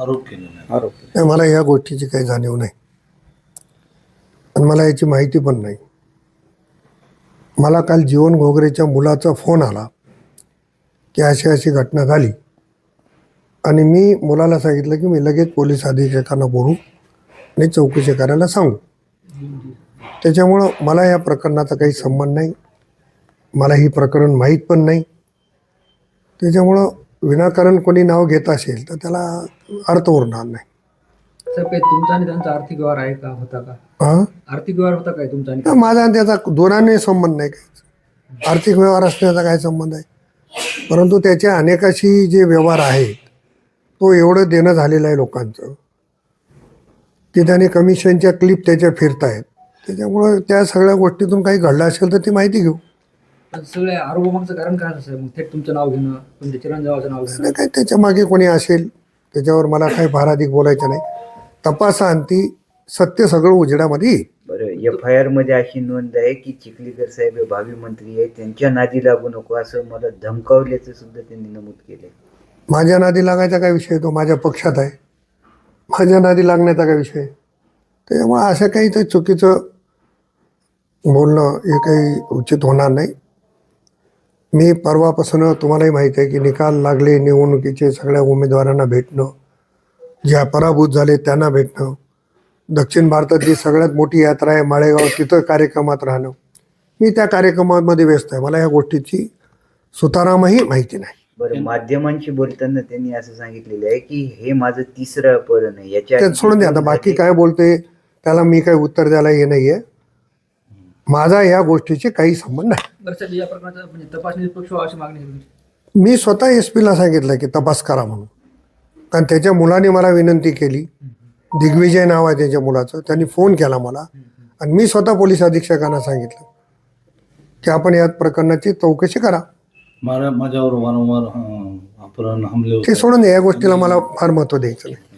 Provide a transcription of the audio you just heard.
आरोप केलेला आरोप नाही मला या गोष्टीची काही जाणीव नाही. आणि मला याची माहिती पण नाही. मला काल जीवन घोगरेच्या मुलाचा फोन आला की अशी अशी घटना झाली आणि मी मुलाला सांगितलं की मी लगेच पोलीस अधीक्षकांना बोलू आणि चौकशी करायला सांगू. त्याच्यामुळं मला या प्रकरणाचा काही संबंध नाही. मला ही प्रकरण माहीत पण नाही. त्याच्यामुळं विनाकारण कोणी नाव घेत असेल तर त्याला अर्थ उरणार नाही. साहेब काही तुमचा आणि त्यांचा आर्थिक व्यवहार आहे का? होता का? हां? आर्थिक व्यवहार होता काय तुमचा आणि तर माझा आणि त्याचा दोनाने संबंध नाही काही. आर्थिक व्यवहार असण्याचा काय संबंध आहे परंतु त्याचे अनेकाशी जे व्यवहार आहेत तो एवढं देणं झालेलं आहे लोकांचं की त्याने कमिशनच्या क्लिप त्याच्या फिरत आहेत त्याच्यामुळं त्या सगळ्या गोष्टीतून काही घडलं असेल तर ती माहिती घेऊ. सगळे आरोपामागचं कारण काय असं मग थेट तुमचं नाव घेणं तुमच्या चिरंजीवाचं नाव घेणं. त्याच्यामागे कोणी असेल त्याच्यावर मला काही फार अधिक बोलायचं नाही. तपासाअंती सत्य सगळं उजेडामध्ये येईल. बरं एफ आय आरमध्ये अशी नोंद आहे की चिखलीकर साहेब हे भावी मंत्री आहे त्यांच्या नादी लागू नको असं मला धमकावल्याचं सुद्धा त्यांनी नमूद केलंय. माझ्या नादी लागायचा काय विषय? तो माझ्या पक्षात आहे. माझ्या नादी लागण्याचा काय विषय? त्याच्यामुळे असं काही ते चुकीचं बोलणं हे काही उचित होणार नाही. मी परवापासून तुम्हालाही माहिती आहे की निकाल लागले निवडणुकीचे सगळ्या उमेदवारांना भेटणं ज्या पराभूत झाले त्यांना भेटणं दक्षिण भारतातली सगळ्यात मोठी यात्रा आहे माळेगाव तिथं कार्यक्रमात राहणं. मी त्या कार्यक्रमामध्ये व्यस्त आहे मला या गोष्टीची सुतारामही माहिती नाही. बरं माध्यमांशी बोलताना त्यांनी असं सांगितलेलं आहे की हे माझं तिसरं अपहरण आहे याच्या सोडून द्या आता बाकी काय बोलते त्याला मी काही उत्तर द्यायला हे नाहीये. माझा या गोष्टीशी काही संबंध नाही. या प्रकरणाचा म्हणजे तपासणी निष्पक्ष व्हावी अशी मागणी आहे तुमची मी स्वतः एस पीला सांगितलं की तपास करा म्हणून. कारण त्याच्या मुलाने मला विनंती केली. दिग्विजय नाव आहे त्याच्या मुलाचं. त्यांनी फोन केला मला. आणि मी स्वतः पोलीस अधीक्षकांना सांगितलं. की आपण या प्रकरणाची चौकशी करा. माझ्या माझ्यावर वारंवार अं, अपहरण हमले ते होते सोडून द्या या गोष्टीला मला फार महत्त्व द्यायचं नाही.